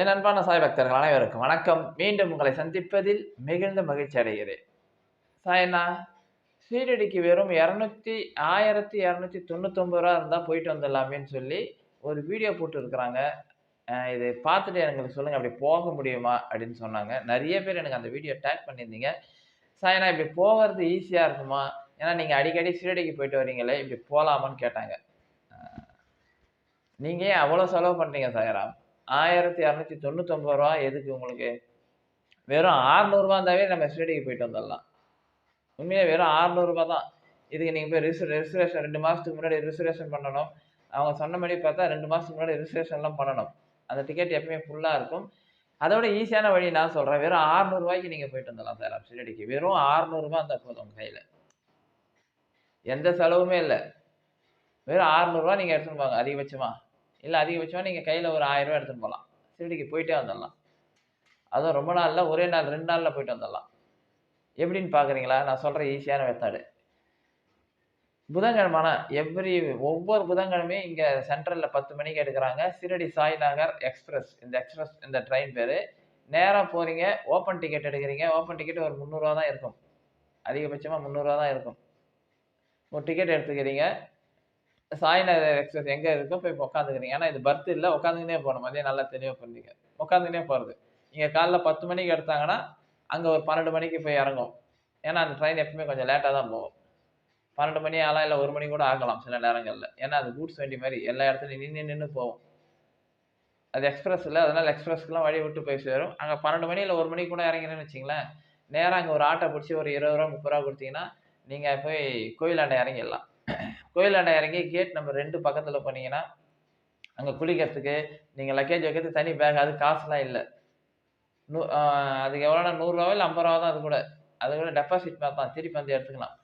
என் அன்பான சாய் பக்தர்கள் அனைவருக்கும் வணக்கம். மீண்டும் உங்களை சந்திப்பதில் மிகுந்த மகிழ்ச்சி அடைகிறேன். சாயண்ணா சீரடிக்கு வெறும் இரநூத்தி ஆயிரத்தி இரநூத்தி தொண்ணூத்தொம்பது ரூபா இருந்தால் போயிட்டு வந்துடலாமேன்னு சொல்லி ஒரு வீடியோ போட்டுருக்குறாங்க. இது பார்த்துட்டு எனக்கு சொல்லுங்கள் அப்படி போக முடியுமா அப்படின்னு சொன்னாங்க. நிறைய பேர் எனக்கு அந்த வீடியோ டேக் பண்ணியிருந்தீங்க. சாயனா இப்படி போகிறது ஈஸியாக இருக்குமா? ஏன்னா நீங்கள் அடிக்கடி சீரடிக்கு போயிட்டு வரீங்களே இப்படி போகலாமான்னு கேட்டாங்க. நீங்கள் ஏன் அவ்வளோ செலவு பண்ணுறீங்க சாயராம் ஆயிரத்தி இரநூத்தி தொண்ணூத்தொம்பது ரூபா எதுக்கு உங்களுக்கு? வெறும் ஆறுநூறுபா இருந்தாவே நம்ம ஸ்டடிக்கு போயிட்டு வந்துடலாம். உண்மையாக வெறும் ஆறுநூறுபா தான். இதுக்கு நீங்கள் போய் ரிசர் ரிசர்வேஷன் ரெண்டு மாதத்துக்கு முன்னாடி ரிசர்வேஷன் பண்ணணும். அவங்க சொன்ன மாதிரி பார்த்தா ரெண்டு மாதத்துக்கு முன்னாடி ரிசர்வேஷன்லாம் பண்ணணும். அந்த டிக்கெட் எப்பயுமே ஃபுல்லாக இருக்கும். அதோட ஈஸியான வழி நான் சொல்கிறேன் வெறும் ஆறுநூறுவாய்க்கு நீங்கள் போயிட்டு வந்துடலாம் சார் ஷிரடிக்கு வெறும் ஆறுநூறுபா இருந்தால் போதும் உங்கள் கையில். எந்த செலவுமே இல்லை. வெறும் ஆறுநூறுவா நீங்கள் எடுத்துன்னு போங்க அதிகபட்சமாக இல்லை அதிகபட்சமாக நீங்கள் கையில் ஒரு ஆயிரம் ரூபா எடுத்துன்னு போகலாம் சிறுடிக்கு போயிட்டே வந்துடலாம். அதுவும் ரொம்ப நாளில் ஒரே நாள் ரெண்டு நாளில் போயிட்டு வந்துடலாம். எப்படின்னு பார்க்குறீங்களா நான் சொல்கிற ஈஸியான மெத்தடு புதன்கிழமான எவ்ரி ஒவ்வொரு புதன்கிழமையும் இங்கே சென்ட்ரலில் பத்து மணிக்கு எடுக்கிறாங்க. சிரடி சாய்நகர் எக்ஸ்பிரஸ் இந்த எக்ஸ்பிரஸ் இந்த ட்ரெயின் பேர். நேராக போகிறீங்க ஓப்பன் டிக்கெட் எடுக்கிறீங்க. ஓப்பன் டிக்கெட் ஒரு முந்நூறுரூவா தான் இருக்கும். அதிகபட்சமாக முந்நூறுரூவா தான் இருக்கும். ஒரு டிக்கெட் எடுத்துக்கிறீங்க. சாய்நகர் எக்ஸ்பிரஸ் எங்கே இருக்கோ போய் உட்காந்துக்கிறீங்க ஏன்னா இது பர்த் இல்லை உட்காந்துக்கினே போகணும். மதியம் நல்லா தெளிவாக புரிஞ்சுங்க உட்காந்துக்கினே போகிறது இங்கே காலைல பத்து மணிக்கு எடுத்தாங்கன்னா அங்கே ஒரு பன்னெண்டு மணிக்கு போய் இறங்கும். ஏன்னா அந்த ட்ரெயின் எப்பவுமே கொஞ்சம் லேட்டாக தான் போகும். பன்னெண்டு மணி ஆகலாம் இல்லை ஒரு மணி கூட ஆகலாம் சில நேரங்களில். ஏன்னா அது கூட்ஸ் வண்டி மாதிரி எல்லா இடத்துலையும் நின்று நின்று போகும். அது எக்ஸ்பிரஸ் இல்லை அதனால் எக்ஸ்பிரஸ்க்குலாம் வழி விட்டு போய் சேரும். அங்கே பன்னெண்டு மணி இல்லை ஒரு மணி கூட இறங்கினேன்னு வச்சிங்களேன் நேராக அங்கே ஒரு ஆட்டோ பிடிச்சி ஒரு இருபது ரூபா முப்பது ரூபா கொடுத்தீங்கன்னா நீங்கள் போய் கோயிலாண்டை இறங்கிடலாம். கோயிலாண்ட இறங்கி கேட் நம்பர் ரெண்டு பக்கத்தில் போனீங்கன்னா அங்கே குளிக்கிறதுக்கு நீங்கள் லக்கேஜ் வைக்கிறதுக்கு தனி பேக் அது காசுலாம் இல்லை. நூ அதுக்கு எவ்வளோனா நூறுரூவா இல்லை ஐம்பது ரூபா தான் அது கூட. அது கூட டெபாசிட் மாதிரி தான் திருப்பி வந்து எடுத்துக்கலாம்.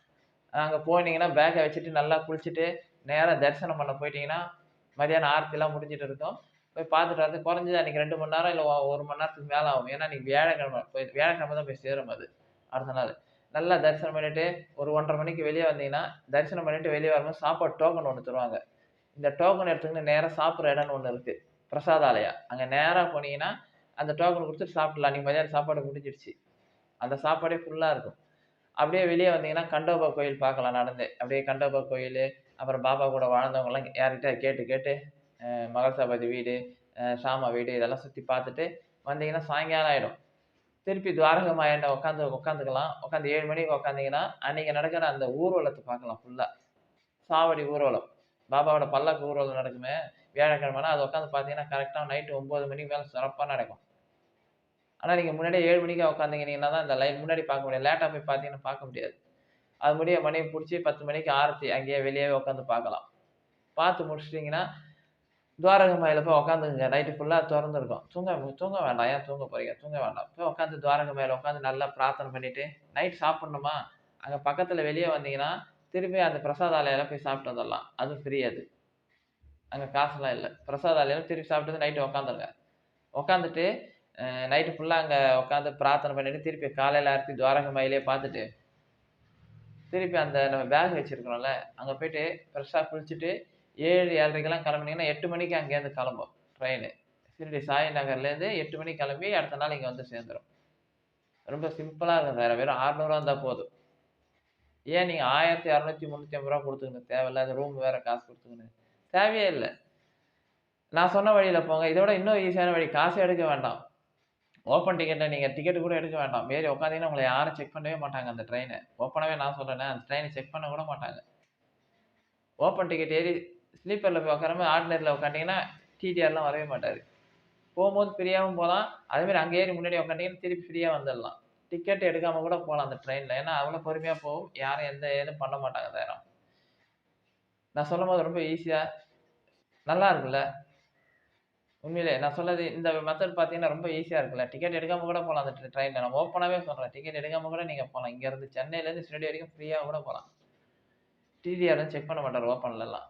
அங்கே போனீங்கன்னா பேக்கை வச்சுட்டு நல்லா குளிச்சுட்டு நேராக தரிசனம் பண்ண போயிட்டீங்கன்னா மதியானம் ஆரத்திலாம் முடிஞ்சிட்டு இருக்கும். போய் பார்த்துட்டு வந்து குறைஞ்சது அன்றைக்கி ரெண்டு மணி நேரம் இல்லை ஒரு மணி நேரத்துக்கு மேலே ஆகும். ஏன்னா நீங்கள் வியாழக்கிழமை போய் வியாழக்கிழமை தான் போய் சேரும் அது அடுத்த நாள். நல்லா தரிசனம் பண்ணிவிட்டு ஒரு ஒன்றரை மணிக்கு வெளியே வந்தீங்கன்னா தரிசனம் பண்ணிவிட்டு வெளியே வரும்போது சாப்பாடு டோக்கன் ஒன்று தருவாங்க. இந்த டோக்கன் எடுத்துக்கிட்டு நேராக சாப்பிட்ற இடம்னு ஒன்று இருக்குது பிரசாதாலயா. அங்கே நேராக போனீங்கன்னா அந்த டோக்கன் கொடுத்துட்டு சாப்பிடலாம். நீங்கள் மதியானம் சாப்பாடு முடிஞ்சிடுச்சு. அந்த சாப்பாடே ஃபுல்லாக இருக்கும். அப்படியே வெளியே வந்தீங்கன்னா கண்டோபா கோயில் பார்க்கலாம் நடந்து. அப்படியே கண்டோபா கோயில் அப்புறம் பாபா கூட வாழ்ந்தவங்கலாம் யார்கிட்ட கேட்டு கேட்டு மகள்சாபதி வீடு சாமா வீடு இதெல்லாம் சுற்றி பார்த்துட்டு வந்தீங்கன்னா சாயங்காலம் ஆகிடும் திருப்பி துவாரகமாயண்ட உட்காந்து உட்காந்துக்கலாம் உட்காந்து ஏழு மணிக்கு உட்காந்திங்கன்னா அன்றைக்கி நடக்கிற அந்த ஊர்வலத்தை பார்க்கலாம் ஃபுல்லாக சாவடி ஊர்வலம். பாபாவோட பல்லக்கு ஊர்வலம் நடக்குமே. வியாழக்கிழமைனா அது உட்காந்து பார்த்தீங்கன்னா கரெக்டாக நைட்டு ஒம்பது மணிக்கு மேலே சிறப்பாக நடக்கும். ஆனால் நீங்கள் முன்னாடியே ஏழு மணிக்கு உட்காந்துங்கன்னா தான் இந்த லைன் முன்னாடி பார்க்க முடியாது லேட்டாக போய் பார்த்தீங்கன்னா பார்க்க முடியாது. அது முடிய மணியை பிடிச்சி பத்து மணிக்கு ஆரத்தி அங்கேயே வெளியே உட்காந்து பார்க்கலாம். பார்த்து முடிச்சிட்டிங்கன்னா துவாரகமாயில் போய் உட்காந்துங்க நைட்டு ஃபுல்லாக திறந்துருக்கும். தூங்க தூங்க வேண்டாம். ஏன் தூங்க போகிறீங்க தூங்க வேண்டாம். போய் உட்காந்து துவாரகமாயில் உட்காந்து நல்லா பிரார்த்தனை பண்ணிவிட்டு நைட் சாப்பிட்ணுமா? அங்கே பக்கத்தில் வெளியே வந்தீங்கன்னா திரும்பி அந்த பிரசாதாலயில் போய் சாப்பிட்டு வந்துடலாம். அது ஃப்ரீ அது. அங்கே காசுலாம் இல்லை. பிரசாதாலயம் திருப்பி சாப்பிட்டு நைட்டு உட்காந்துருங்க உட்காந்துட்டு நைட்டு ஃபுல்லாக அங்கே உட்காந்து பிரார்த்தனை பண்ணிவிட்டு திருப்பி காலையில் அறுத்தி துவாரகமாயிலே பார்த்துட்டு திருப்பி அந்த நம்ம பேக் வச்சுருக்கோம்ல அங்கே போயிட்டு ஃப்ரெஷ்ஷாக குளிச்சுட்டு ஏழு ஏழரைக்கெல்லாம் கிளம்புனீங்கன்னா எட்டு மணிக்கு அங்கேருந்து கிளம்பும் ட்ரெயின் சிறுடி சாய் நகர்லேருந்து எட்டு மணிக்கு கிளம்பி அடுத்த நாள் இங்கே வந்து சேர்ந்துடும் ரொம்ப சிம்பிளாக இருக்கும் சார் வெறும் அறநூறுவா இருந்தால் போதும். ஏன் நீங்கள் ஆயிரத்தி அறநூற்றி முந்நூற்றி ஐம்பது ரூபா கொடுத்துக்கணும் தேவையில்லாத ரூம் வேறு காசு கொடுத்துக்கணும். தேவையே இல்லை. நான் சொன்ன வழியில் போங்க இதோட இன்னும் ஈஸியான வழி காசு எடுக்க வேண்டாம். ஓப்பன் டிக்கெட்டை நீங்கள் டிக்கெட்டு கூட எடுக்க வேண்டாம். மாரி உட்காந்தீங்கன்னா உங்களை யாரும் செக் பண்ணவே மாட்டாங்க அந்த ட்ரெயினை ஓப்பனாகவே நான் சொல்கிறேன் அந்த ட்ரெயினை செக் பண்ண கூட மாட்டாங்க. ஓப்பன் டிக்கெட் ஏறி ஸ்லீப்பரில் போய் உட்காராம ஆர்டினரியில் உட்காண்டிங்கன்னா டிடிஆர்லாம் வரவே மாட்டார். போகும்போது ஃப்ரீயாகவும் போகலாம் அதேமாதிரி அங்கே ஏறி முன்னாடி உட்காண்டிங்கன்னா திருப்பி ஃப்ரீயாக வந்துடலாம். டிக்கெட் எடுக்காமல் கூட போகலாம் அந்த ட்ரெயினில் ஏன்னா அவ்வளோ பொறுமையாக போகும். யாரும் எந்த ஏதும் பண்ண மாட்டாங்க நேரம் நான் சொல்லும் போது ரொம்ப ஈஸியாக நல்லா இருக்குல்ல உண்மையிலே நான் சொல்லது இந்த மெத்தட் பார்த்தீங்கன்னா ரொம்ப ஈஸியாக இருக்குல்ல டிக்கெட் எடுக்காமல் கூட போகலாம் அந்த ட்ரெயினில் நான் ஓப்பனாகவே சொல்கிறேன் டிக்கெட் எடுக்காமல் கூட நீங்கள் போகலாம் இங்கேருந்து சென்னையிலேருந்து ஸ்டேடியம் வரைக்கும் ஃப்ரீயாக கூட போகலாம் டிடிஆர் செக் பண்ண மாட்டார் ஓப்பன்லலாம்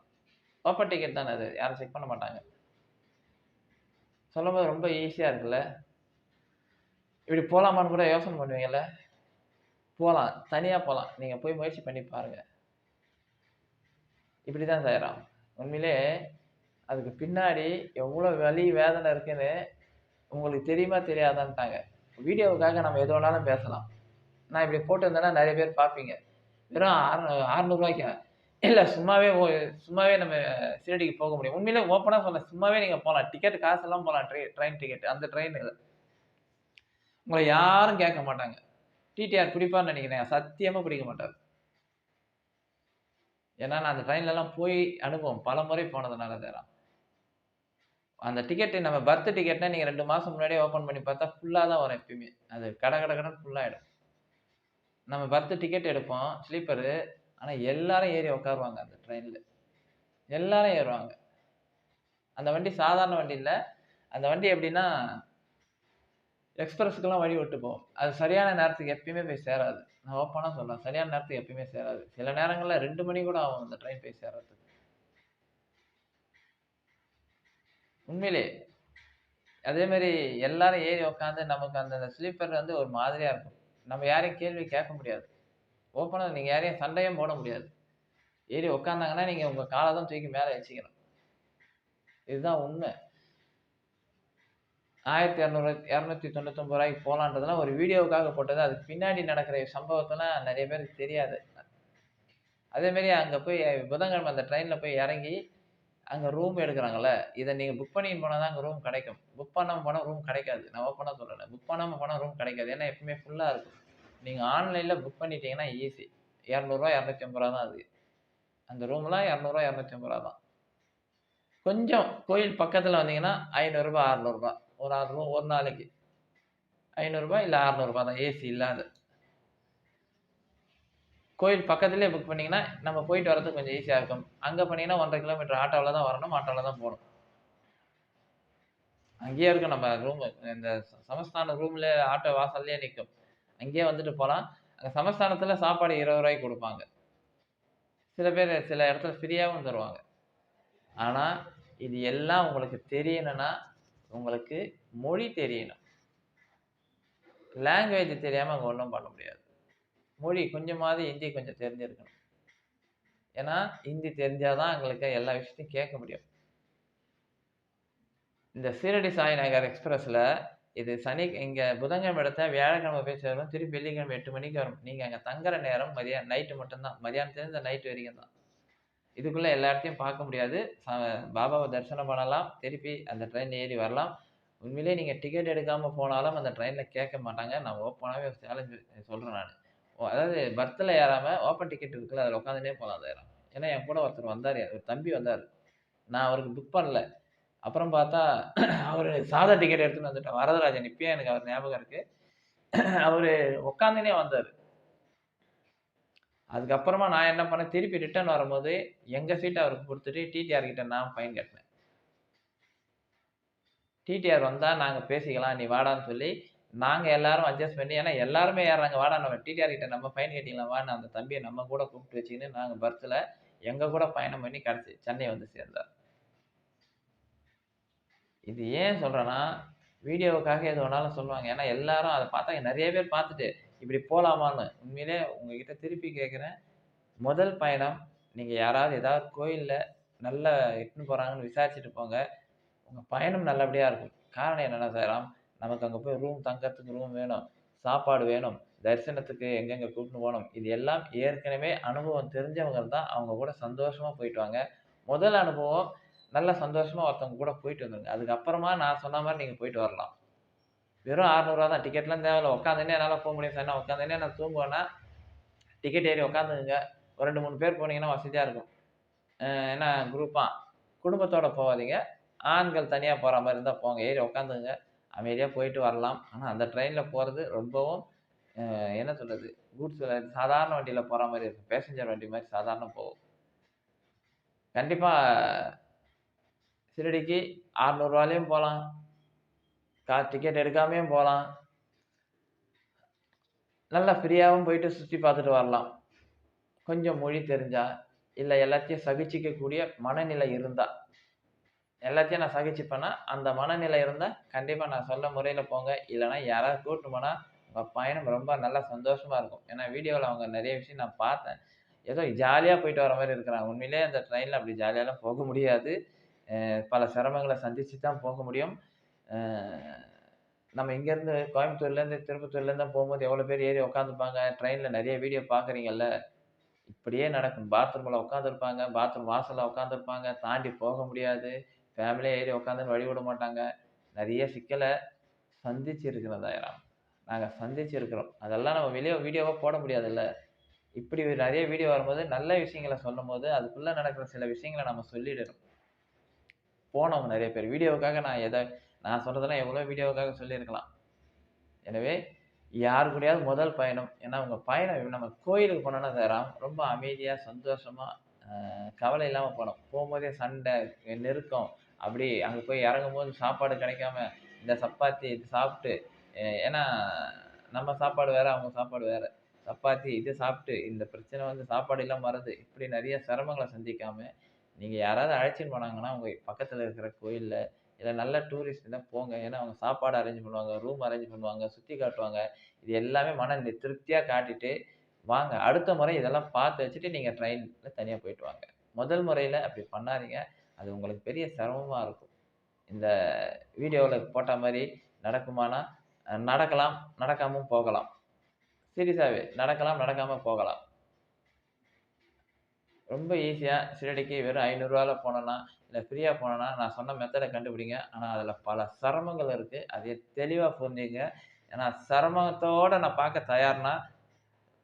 ஓப்பன் டிக்கெட் தானே அது? யாரும் செக் பண்ண மாட்டாங்க. சொல்லும் போது ரொம்ப ஈஸியாக இருக்குல்ல? இப்படி போகலாமான்னு கூட யோசனை பண்ணுவீங்கல்ல? போகலாம் தனியாக போகலாம் நீங்கள் போய் முயற்சி பண்ணி பாருங்கள் இப்படி தான் செய்கிறோம் உண்மையிலே அதுக்கு பின்னாடி எவ்வளோ வலி வேதனை இருக்குன்னு உங்களுக்கு தெரியுமா தெரியாதான்ட்டாங்க. வீடியோவுக்காக நம்ம எது வேணாலும் பேசலாம். நான் இப்படி போட்டிருந்தேன்னா நிறைய பேர் பார்ப்பீங்க. வெறும் ஆறு அறநூறுவாய்க்கு இல்லை சும்மாவே சும்மாவே நம்ம சிரடிக்கு போக முடியும். உண்மையிலே ஓப்பனாக சொன்னேன் சும்மாவே நீங்கள் போகலாம் டிக்கெட் காசெல்லாம் போகலாம் ட்ரெயின் ட்ரெயின் டிக்கெட் அந்த ட்ரெயின் உங்களை யாரும் கேட்க மாட்டாங்க. டிடிஆர் பிடிப்பார்னு நினைக்கிறேன். சத்தியமாக பிடிக்க மாட்டார். ஏன்னா நான் அந்த ட்ரெயின்லலாம் போய் அனுபவம் பல முறை போனதுனால தரான் அந்த டிக்கெட்டு நம்ம பர்த் டிக்கெட்னா நீங்கள் ரெண்டு மாதம் முன்னாடியே ஓப்பன் பண்ணி பார்த்தா ஃபுல்லாக தான் வரும் எப்பயுமே. அது கட கட கடன் ஃபுல்லாகிடும் நம்ம பர்த் டிக்கெட் எடுப்போம். ஸ்லீப்பரு ஆனால் எல்லாரும் ஏறி உட்காருவாங்க அந்த ட்ரெயினில் எல்லாரும் ஏறுவாங்க. அந்த வண்டி சாதாரண வண்டி இல்லை. அந்த வண்டி எப்படின்னா எக்ஸ்பிரஸுக்கெல்லாம் வழி விட்டு போகும். அது சரியான நேரத்துக்கு எப்பயுமே போய் சேராது. நான் ஓப்பனாக சொல்கிறேன் சரியான நேரத்துக்கு எப்பயுமே சேராது. சில நேரங்களில் ரெண்டு மணி கூட ஆகும் அந்த ட்ரெயின் போய் சேர்றதுக்கு. உண்மையிலே அதே மாதிரி எல்லாரும் ஏறி உட்காந்து நமக்கு அந்த ஸ்லீப்பர் வந்து ஒரு மாதிரியாக இருக்கும். நம்ம யாரையும் கேள்வி கேட்க முடியாது. ஓப்பனாக நீங்கள் யாரையும் சண்டையும் போட முடியாது. ஏறி உட்காந்தாங்கன்னா நீங்கள் உங்கள் காலை தான் தூக்கி மேலே வச்சுக்கணும். இதுதான் உண்மை. ஆயிரத்தி இரநூறு இரநூத்தி தொண்ணூத்தொம்பது ரூபாய்க்கு போகலான்றதுலாம் ஒரு வீடியோவுக்காக போட்டது. அதுக்கு பின்னாடி நடக்கிற சம்பவத்தெல்லாம் நிறைய பேருக்கு தெரியாது. அதேமாரி அங்கே போய் புதன்கிழமை அந்த ட்ரெயினில் போய் இறங்கி அங்கே ரூம் எடுக்கிறாங்கல்ல இதை நீங்கள் புக் பண்ணி போனால் தான் அங்கே ரூம் கிடைக்கும். புக் பண்ணாமல் போனால் ரூம் கிடைக்காது. நான் ஓப்பனாக சொல்லலை. புக் பண்ணாமல் போனால் ரூம் கிடைக்காது. ஏன்னா எப்பவுமே ஃபுல்லாக இருக்கும். நீங்கள் ஆன்லைனில் புக் பண்ணிட்டீங்கன்னா ஈஸி. இரநூறுவா இரநூத்தி ஐம்பது ரூபா தான் அது. அந்த ரூம்லாம் இரநூறுவா இரநூத்தி ஐம்பது ரூபா தான் கொஞ்சம் கோயில் பக்கத்தில் வந்தீங்கன்னா ஐநூறுரூபா அறநூறுபா. ஒரு ஆறு ரூபா ஒரு நாளைக்கு. ஐநூறுரூபா இல்லை அறநூறுபா தான் ஏசி இல்லாத. கோயில் பக்கத்துலேயே புக் பண்ணிங்கன்னா நம்ம போயிட்டு வரதுக்கு கொஞ்சம் ஈஸியாக இருக்கும். அங்கே பண்ணிங்கன்னா ஒன்றரை கிலோமீட்டர் ஆட்டோவில் தான் வரணும் ஆட்டோவில் தான் போகணும். அங்கேயே இருக்கும் நம்ம ரூம். இந்த சமஸ்தான ரூமில் ஆட்டோ வாசல்லையே நிற்கும் அங்கேயே வந்துட்டு போகலாம் அங்கே சமஸ்தானத்தில் சாப்பாடு இருபது ரூபாய்க்கு கொடுப்பாங்க. சில பேர் சில இடத்துல ஃப்ரீயாகவும் தருவாங்க. ஆனால் இது எல்லாம் உங்களுக்கு தெரியணும்னா உங்களுக்கு மொழி தெரியணும். லாங்குவேஜ் தெரியாமல் அங்கே ஒன்றும் பண்ண முடியாது. மொழி கொஞ்சமாவது ஹிந்தி கொஞ்சம் தெரிஞ்சிருக்கணும். ஏன்னா ஹிந்தி தெரிஞ்சாதான் எங்களுக்கு எல்லா விஷயத்தையும் கேட்க முடியும். இந்த சீரடி சாய் நகர் எக்ஸ்பிரஸில் இது சனி இங்கே புதன்கிழமை இடத்த வியாழக்கிழமை போய் சேரும் திருப்பி வெள்ளிக்கிழமை எட்டு மணிக்கு வரும். நீங்கள் அங்கே தங்குற நேரம் மதியானம் நைட்டு மட்டும்தான். மதியானத்துலேருந்து நைட்டு வரைக்கும் தான். இதுக்குள்ளே எல்லா இடத்தையும் பார்க்க முடியாது. ச- பாபாவை தரிசனம் பண்ணலாம். திருப்பி அந்த ட்ரெயின் ஏறி வரலாம். உண்மையிலேயே நீங்கள் டிக்கெட் எடுக்காமல் போனாலும் அந்த ட்ரெயினில் கேட்க மாட்டாங்க. நான் ஓப்பனாகவே சேலஞ்சு சொல்கிறேன் நான். அதாவது பர்த்தில் ஏறாமல் ஓப்பன் டிக்கெட் இருக்குல்ல அதில் உட்காந்துனே போகலாம் அந்த ஏறாம் ஏன்னா என் கூட ஒருத்தர் வந்தார். ஒரு தம்பி வந்தார். நான் அவருக்கு புக் பண்ணல. அப்புறம் பார்த்தா அவர் சாதா டிக்கெட் எடுத்துன்னு வந்துட்டேன் வரதராஜன் இப்பயே எனக்கு அவர் ஞாபகம் இருக்குது அவர் உட்காந்துனே வந்தார். அதுக்கப்புறமா நான் என்ன பண்ணேன்? திருப்பி ரிட்டர்ன் வரும்போது எங்கள் சீட்டை அவருக்கு கொடுத்துட்டு டிடிஆர் கிட்ட நான் ஃபைன் கட்டினேன். டிடிஆர் வந்தால் நாங்கள் பேசிக்கலாம் நீ வாடான்னு சொல்லி நாங்கள் எல்லாரும் அட்ஜஸ்ட் பண்ணி ஏன்னா எல்லாருமே ஏறாங்க வாடா நம்ம டிடிஆர் கிட்ட நம்ம ஃபைன் கட்டிக்கலாமான்னு அந்த தம்பியை நம்ம கூட கூப்பிட்டு வச்சுக்கின்னு நாங்கள் பர்த்தில் எங்கள் கூட பயணம் பண்ணி கடைசி சென்னை வந்து சேர்ந்தார். இது ஏன் சொல்கிறேன்னா வீடியோவுக்காக எது வேணாலும் சொல்லுவாங்க. ஏன்னா எல்லாரும் அதை பார்த்தா நிறைய பேர் பார்த்துட்டு இப்படி போகலாமான்னு உண்மையிலே உங்ககிட்ட திருப்பி கேட்குறேன். முதல் பயணம் நீங்கள் யாராவது ஏதாவது கோயிலில் நல்ல இட்டுன்னு போகிறாங்கன்னு விசாரிச்சுட்டு போங்க. உங்கள் பயணம் நல்லபடியாக இருக்கும். காரணம் என்னென்னா சாராம் நமக்கு அங்கே போய் ரூம் தங்கறதுக்கு ரூம் வேணும். சாப்பாடு வேணும். தரிசனத்துக்கு எங்கெங்கே கூப்பிட்டு போகணும். இது எல்லாம் ஏற்கனவே அனுபவம் தெரிஞ்சவங்க தான் அவங்க கூட சந்தோஷமாக போயிட்டு வாங்க. முதல் அனுபவம் நல்ல சந்தோஷமாக ஒருத்தவங்க கூட போயிட்டு வந்துருங்க. அதுக்கப்புறமா நான் சொன்ன மாதிரி நீங்கள் போயிட்டு வரலாம். வெறும் அறநூறுவா தான். டிக்கெட்லாம் தேவையில்ல. உட்காந்துனே என்னால் போக முடியும் சார் நான் உட்காந்துனே நான் தூங்குவேன்னா டிக்கெட் ஏறி உட்காந்துங்க ஒரு ரெண்டு மூணு பேர் போனீங்கன்னா வசதியாக இருக்கும். ஏன்னா குரூப்பாக குடும்பத்தோடு போகாதீங்க. ஆண்கள் தனியாக போகிற மாதிரி இருந்தால் போங்க. ஏறி உட்காந்துங்க அமைதியாக போயிட்டு வரலாம். ஆனால் அந்த ட்ரெயினில் போகிறது ரொம்பவும் என்ன சொல்கிறது கூட்ஸ் சாதாரண வண்டியில் போகிற மாதிரி இருக்கும். பேசஞ்சர் வண்டி மாதிரி சாதாரண போகும். கண்டிப்பாக சிறடிக்கு அறநூறுவாலையும் போகலாம் கா டிக்கெட் எடுக்காமையும் போகலாம் நல்லா ஃப்ரீயாகவும் போயிட்டு சுற்றி பார்த்துட்டு வரலாம். கொஞ்சம் மொழி தெரிஞ்சால் இல்லை எல்லாத்தையும் சகிச்சிக்கக்கூடிய மனநிலை இருந்தால் எல்லாத்தையும் நான் சகிச்சுப்பேன்னா அந்த மனநிலை இருந்தால் கண்டிப்பாக நான் சொல்ல முறையில் போங்க. இல்லைன்னா யாராவது கூட்டு போனால் உங்கள் பயணம் ரொம்ப நல்லா சந்தோஷமாக இருக்கும். ஏன்னா வீடியோவில் அவங்க நிறைய விஷயம் நான் பார்த்தேன். ஏதோ ஜாலியாக போயிட்டு வர மாதிரி இருக்கிறாங்க. உண்மையிலே அந்த ட்ரெயினில் அப்படி ஜாலியாலாம் போக முடியாது. பல சிரமங்களை சந்தித்து தான் போக முடியும். நம்ம இங்கேருந்து கோயம்புத்தூர்லேருந்து திருப்பத்தூர்லேருந்து போகும்போது எவ்வளோ பேர் ஏறி உட்காந்துருப்பாங்க ட்ரெயினில் நிறைய வீடியோ பார்க்குறீங்கல்ல. இப்படியே நடக்கும். பாத்ரூமில் உட்காந்துருப்பாங்க பாத்ரூம் வாசலில் உட்காந்துருப்பாங்க தாண்டி போக முடியாது. ஃபேமிலியாக ஏறி உட்காந்து வழி விட மாட்டாங்க. நிறைய சிக்கலை சந்திச்சிருக்கிறதாயிரம் நாங்கள் சந்திச்சிருக்கிறோம். அதெல்லாம் நம்ம வெளியே வீடியோவாக போட முடியாதுல்ல. இப்படி நிறைய வீடியோ வரும்போது நல்ல விஷயங்களை சொல்லும் போது அதுக்குள்ளே நடக்கிற சில விஷயங்களை நம்ம சொல்லிடணும். போனவங்க நிறைய பேர். வீடியோவுக்காக நான் எதை நான் சொல்கிறதெல்லாம் எவ்வளோ வீடியோவுக்காக சொல்லியிருக்கலாம். எனவே யார் கூடயாவது முதல் பயணம் ஏன்னா உங்கள் பயணம் நம்ம கோயிலுக்கு போனோன்னா தராம் ரொம்ப அமைதியாக சந்தோஷமாக கவலை இல்லாமல் போனோம். போகும்போதே சண்டை நெருக்கம் அப்படி அங்கே போய் இறங்கும் போது சாப்பாடு கிடைக்காம இந்த சப்பாத்தி இது சாப்பிட்டு ஏன்னா நம்ம சாப்பாடு வேறு அவங்க சாப்பாடு வேறு. சப்பாத்தி இது சாப்பிட்டு இந்த பிரச்சனை வந்து சாப்பாடு இல்லாமல் மறந்து இப்படி நிறைய சிரமங்களை சந்திக்காமல் நீங்கள் யாராவது அழைச்சின்னு போனாங்கன்னா உங்கள் பக்கத்தில் இருக்கிற கோயிலில் இல்லை நல்ல டூரிஸ்ட் தான் போங்க. ஏன்னா அவங்க சாப்பாடு அரேஞ்ச் பண்ணுவாங்க ரூம் அரேஞ்ச் பண்ணுவாங்க சுற்றி காட்டுவாங்க. இது எல்லாமே மன நி- காட்டிட்டு வாங்க. அடுத்த முறை இதெல்லாம் பார்த்து வச்சுட்டு நீங்கள் ட்ரெயினில் தனியாக போயிட்டு வாங்க. முதல் முறையில் அப்படி பண்ணாதீங்க. அது உங்களுக்கு பெரிய சிரமமாக இருக்கும். இந்த வீடியோவில் போட்ட மாதிரி நடக்குமானா நடக்கலாம் நடக்காமல் போகலாம். சீரியஸாகவே நடக்கலாம் நடக்காமல் போகலாம். ரொம்ப ஈஸியாக ஷிரடிக்கு வெறும் ஐநூறுரூவாவில் போனோன்னா இல்லை ஃப்ரீயாக போனோன்னா நான் சொன்ன மெத்தடை கண்டுபிடிங்க. ஆனால் அதில் பல சிரமங்கள் இருக்குது அதை தெளிவாக புரிஞ்சுங்க. ஏன்னா சிரமத்தோடு நான் பார்க்க தயார்னா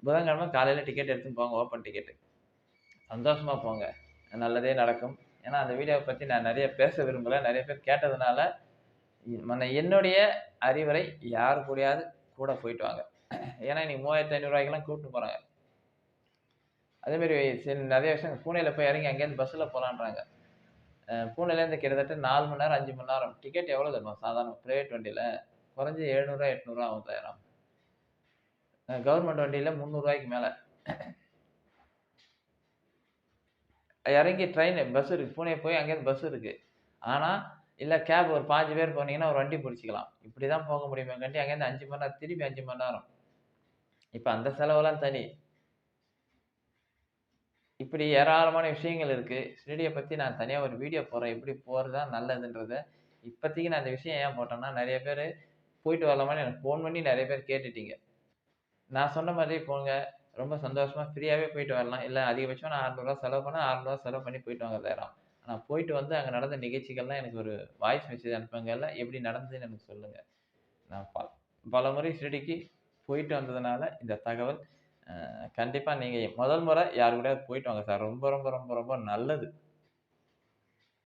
புதன்கிழமை காலையில் டிக்கெட் எடுத்துன்னு போங்க ஓப்பன் டிக்கெட்டு சந்தோஷமாக போங்க. நல்லதே நடக்கும். ஏன்னா அந்த வீடியோவை பற்றி நான் நிறைய பேச விரும்பலை. நிறைய பேர் கேட்டதுனால என்னுடைய அறிவுரை யார் கூடயாவது கூட போயிட்டு வாங்க. ஏன்னா இன்னைக்கு மூவாயிரத்தி ஐநூறுரூவாய்க்கெல்லாம் கூப்பிட்டு போகிறாங்க அதேமாரி சரி நிறைய விஷயம் பூனேல போய் இறங்கி அங்கேருந்து பஸ்ஸில் போகலான்றாங்க பூனேலேருந்து கிட்டத்தட்ட நாலு மணி நேரம் அஞ்சு மணி நேரம். டிக்கெட் எவ்வளோ தருமா சாதாரண ப்ரைவேட் வண்டியில் குறைஞ்சி எழுநூறுவா எட்நூறுவா ஆகும் தயாரம் கவர்மெண்ட் வண்டியில் முந்நூறுரூவாய்க்கு மேலே. இறங்கி ட்ரெயின் பஸ் இருக்குது பூனே போய் அங்கேருந்து பஸ் இருக்குது ஆனால் இல்லை கேப் ஒரு பாஞ்சு பேர் போனீங்கன்னா ஒரு வண்டி பிடிச்சிக்கலாம். இப்படி தான் போக முடியுமே கண்டி அங்கேருந்து அஞ்சு மணி நேரம் திருப்பி அஞ்சு மணி நேரம். இப்போ அந்த செலவெல்லாம் தனி. இப்படி ஏராளமான விஷயங்கள் இருக்குது ஷிரடியை பற்றி நான் தனியாக ஒரு வீடியோ போடுறேன். எப்படி போகிறது தான் நல்லதுன்றத. இப்போதைக்கு நான் இந்த விஷயம் ஏன் போட்டேன்னா நிறைய பேர் போயிட்டு வரலாமான்னு எனக்கு ஃபோன் பண்ணி நிறைய பேர் கேட்டுட்டீங்க. நான் சொன்ன மாதிரி போங்க. ரொம்ப சந்தோஷமாக ஃப்ரீயாகவே போயிட்டு வரலாம். இல்லை அதிகபட்சம் நான் அறநூறுவா செலவு பண்ணால் அறநூறுவா செலவு பண்ணி போயிட்டு வாங்க தரோம் ஆனால் போயிட்டு வந்து அங்கே நடந்த நிகழ்ச்சிகள்லாம் எனக்கு ஒரு வாய்ஸ் மெசேஜ் அனுப்புங்கல்ல எப்படி நடந்ததுன்னு எனக்கு சொல்லுங்கள் நான் பல பல முறை ஷிரடிக்கு போயிட்டு வந்ததுனால இந்த தகவல் கண்டிப்பாக நீங்கள் முதல் முறை யார் கூடயாவது போயிட்டு வாங்க சார். ரொம்ப ரொம்ப ரொம்ப ரொம்ப நல்லது.